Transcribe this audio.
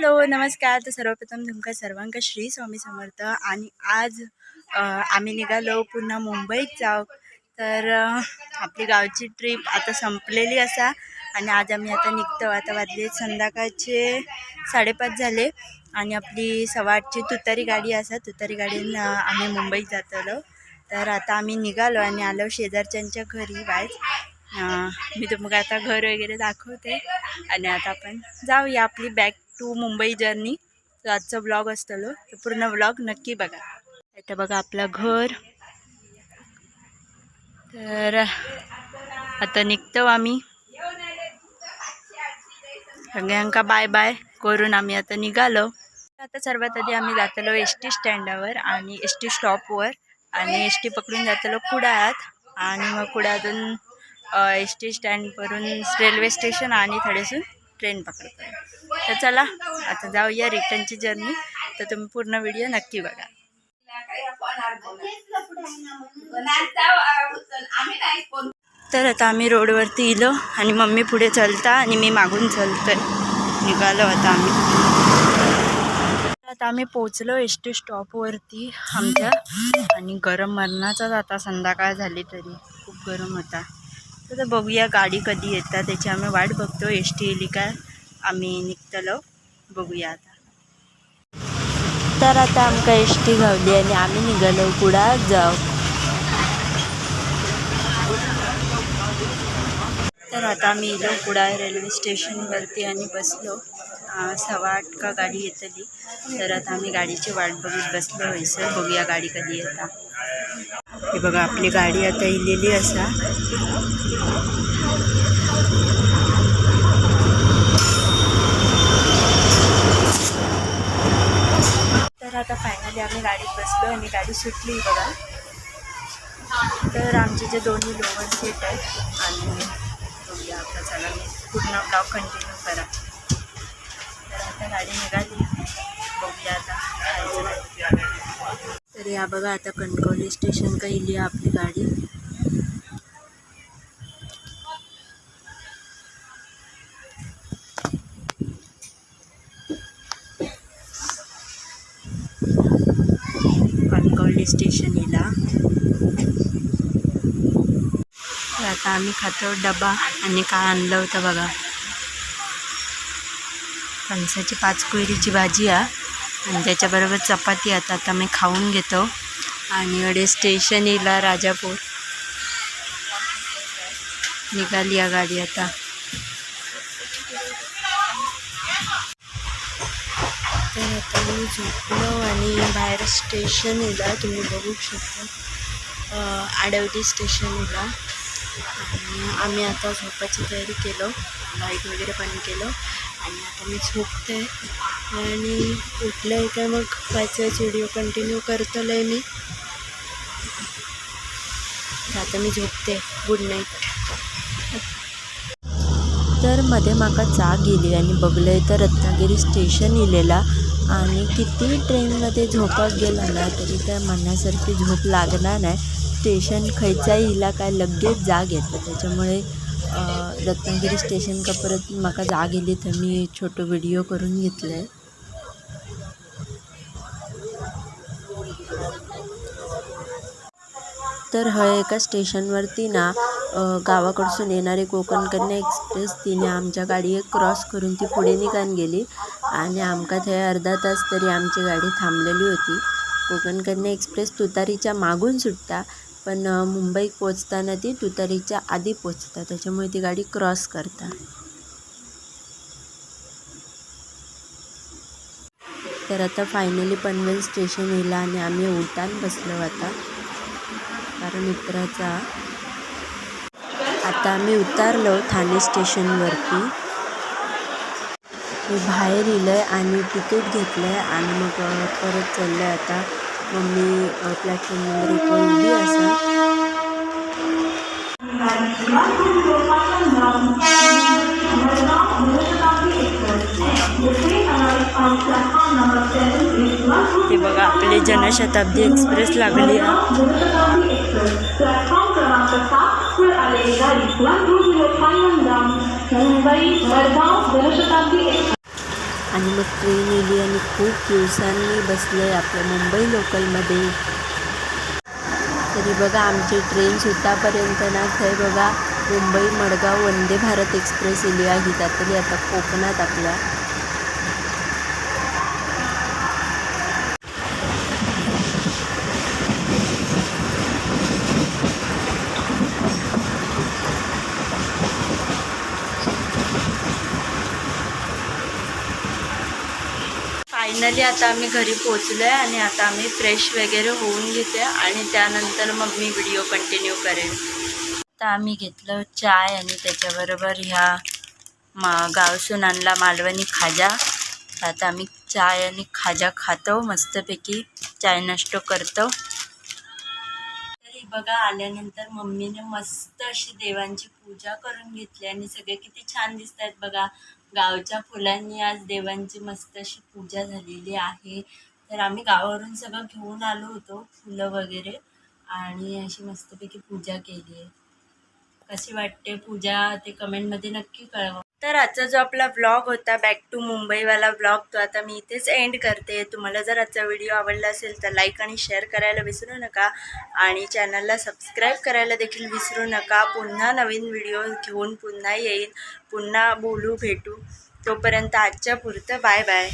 Hello नमस्कार. तर सर्वप्रथम तुमका सर्वांका श्री स्वामी समर्थ. आणि आज आम्ही निघालो पुन्हा मुंबईत जाऊ. तर आपली गावची ट्रिप आता संपलेली असा. आणि आज आम्ही आता निघतो. आता वाजले संध्याकाळचे साडेपाच झाले. आणि आपली सवाटची तुतारी गाडी असा. तुतारी गाडीनं आम्ही मुंबईत जातलो. तर आता आम्ही निघालो आणि आलो शेजारच्यांच्या घरी वायच मी तुम्हाला आता घर वगैरे दाखवते. आणि आता आपण जाऊया. आपली बॅग टू मुंबई जर्नी. तर आजचा ब्लॉग असतलो. तर पूर्ण ब्लॉग नक्की बघा. आता बघा आपलं घर. तर आता निघतो आम्ही. सगळ्यांका बाय बाय करून आम्ही आता निघालो. आता सर्वात आधी आम्ही जातलो एस टी स्टँडावर आणि एस टी स्टॉपवर आणि एस टी पकडून जातलो कुडाळात. आणि मग कुडाळातून एस टी स्टँडवरून रेल्वे स्टेशन आणि थोडेसून ट्रेन पकडतो. तर चला आता जाऊया रिटर्नची जर्नी तर तुम्ही पूर्ण व्हिडिओ नक्की बघा. तर आता आम्ही रोडवरती इलो आणि मम्मी पुढे चलता आणि मी मागून चलतोय. निघालो आता आम्ही. आता आम्ही पोचलो एस टी स्टॉपवरती आमच्या. आणि गरम मरणाचाच आता संध्याकाळ झाली तरी. खूप गरम होता. तर बघूया गाडी कधी येतात. त्याची आम्ही वाट बघतो. एस टी येली काय आम्ही निघतलो. बघूया आता. तर आता आमका एस टी गावली आणि आम्ही निघालो कुडा जाऊ तर आता आम्ही इलो कुडाळ रेल्वे स्टेशनवरती आणि बसलो. सव्वा आठ का गाडी येतली. तर आता आम्ही गाडीची वाट बघत बसलो. व्हायचं बघूया गाडी कधी येता. हे बघा आपली गाडी आता इलेली असा. तर आता फायनली आम्ही गाडीत बसलो आणि गाडी सुटली बघा. तर आमचे जे दोन्ही लोअर सीट आहेत आणि बघूया आता चला मी पूर्ण ब्लॉग कंटिन्यू करा. तर आता गाडी निघाली. या बघा आता कणकवली स्टेशन का इली आहे आपली गाडी. कणकवली स्टेशन इला आता आम्ही खातो डबा आणि काय आणलं होतं बघा. फणसाची पाच कुयरीची भाजी आहे आणि त्याच्याबरोबर चपाती आता आता मी खाऊन घेतो. आणि अडे स्टेशन येला राजापूर. निघाली या गाडी आता. तर आता मी झोपलो आणि बाहेर स्टेशन येला तुम्ही बघू शकता. आडवली स्टेशन येला आणि आम्ही आता झोपाची तयारी केलो. लाइट वगैरे बंद केलो. आणि आता मी झोपते. आणि उठलं आहे मग? पाच व्हिडिओ कंटिन्यू करतलं आहे मी. आता मी झोपते. गुड नाईट तर मध्ये माका जाग गेली आणि बघलं तर रत्नागिरी स्टेशन इलेला. आणि किती ट्रेनमध्ये झोपाक गेला ना तरी काय म्हणण्यासारखी झोप लागणार नाही. स्टेशन खयचा इला काय लगेच जाग येतं. त्याच्यामुळे रत्नागिरी स्टेशन का परत माका जाग येली तर मी छोटं व्हिडिओ करून घेतलं आहे तर हय एका स्टेशनवरती ना गावाकडसून येणारी कोकणकन्या एक्सप्रेस तिने आमच्या गाडयेक क्रॉस करून ती पुढे निघान गेली आणि आमका थंय अर्धा तास तरी आमची गाडी थांबलेली होती. कोकणकन्या एक्सप्रेस तुतारीच्या मागून सुटता पण मुंबईत पोचताना ती तुतारीच्या आधी पोचता त्याच्यामुळे ती गाडी क्रॉस करता. तर आता फायनली पनवेल स्टेशन येला आणि आम्ही उठान बसलो आता. कारण मित्राचा. आता मी उतारलो ठाणे स्टेशनवरती. मी बाहेर इलं आहे आणि तिकीट घेतलं आहे आणि मग परत चाललं आहे आता. मम्मी प्लॅटफॉर्म नंबर एक उभी असा. ते बघा आपली जनशताब्दी एक्सप्रेस लागली आहे. आणि मग ट्रेन येली आणि खूप दिवसांनी बसले आपल्या मुंबई लोकलमध्ये तरी बघा आमची ट्रेन सुद्धापर्यंत ना थंय बघा मुंबई मडगाव वंदे भारत एक्सप्रेस येली आहे. त्यातली आता कोकणात आपल्या फायनली आता आम्ही घरी पोचलो आहे आणि आता आम्ही फ्रेश वगैरे होऊन घेते आणि त्यानंतर मग मी व्हिडिओ कंटिन्यू करेन. आता आम्ही घेतलं चाय आणि त्याच्याबरोबर ह्या मा गावसून आणला मालवणी खाजा. आता आम्ही चाय आणि खाजा खातो मस्तपैकी चाय नष्ट करतो. तरी बघा आल्यानंतर मम्मीने मस्त अशी देवांची पूजा करून घेतली आणि सगळे किती छान दिसत आहेत बघा. गावच्या फुलांनी आज देवांची मस्त अशी पूजा झालेली आहे. तर आम्ही गावावरून सगळं घेऊन आलो होतो फुलं वगैरे आणि अशी मस्तपैकी पूजा केली आहे. कशी वाटते पूजा ते कमेंटमध्ये नक्की कळवा. तर आजचा जो आपला व्लॉग होता बॅक टू मुंबईवाला व्लॉग तो आता मी इथेच एंड करते. तुम्हाला जर आजचा व्हिडिओ आवडला असेल तर लाईक आणि शेअर करायला विसरू नका. आणि चॅनलला सबस्क्राईब करायला देखील विसरू नका. पुन्हा नवीन व्हिडिओ घेऊन पुन्हा येईन. पुन्हा बोलू भेटू. तोपर्यंत आजच्या पुरतं बाय बाय